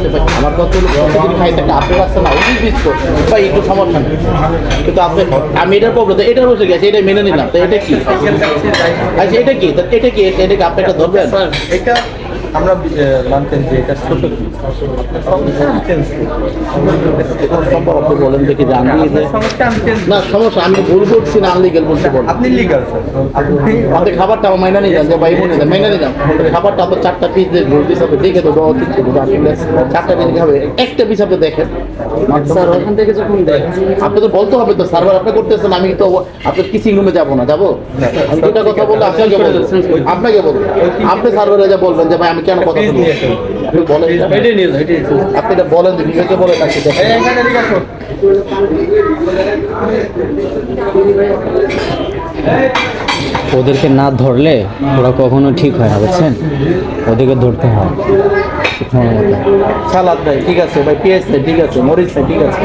আছে ভাই আমার কত প্রতিদিন খাই থাকে আপেল আছে না উনিশ বিশ তো। ভাই একটু সমস্যা কিন্তু আপনি আমি এটার প্রবলেম তো এটার বসে গেছে এটা মেনে নিলাম, তো এটা কি? আচ্ছা এটা কি? এটা কি? এটা কি আপনি একটা ধরবেন আমরা মানতেন যে এটা ছোট বলেন দেখি যে আমি যে সমস্যা আমি চেঞ্জ না সমস্যা আমি ভুল করছি না আনলিগেল বলতে আপনি লিগাল আপনি আপনি খাবারটা আমার মাইনা নিলাম যে ভাই মনে মাইনা নিলাম খাবারটা আপনার চারটা পিস দিয়ে রোল পিস আপনি দেখে দেবো ঠিক আছে আসলে চারটা পিস খাবে একটা পিস আপনি দেখেন। স্যার ওখান থেকে যখন দেখ আপনি তো বলতে হবে তো সার্ভার আপনি করতেছেন আমি তো আপনার কিসিং রুমে যাব না যাব? আমি দুটা কথা বললে আপনাকে বলব। আপনাকে বলব। আপনি সার্ভারে যা বলবেন যে ভাই আমি কেন কথা বলব? আপনি বলেন আপনি এটা বলেন বিবেকে বলে স্যার ওদেরকে না ধরলে ওরা কখনো ঠিক হয় না বুঝছেন? ওদেরকে ধরতে হয়। সালাদ ভাই ঠিক আছে। ভাই পেঁয়াজ ঠিক আছে। মরিচ ঠিক আছে।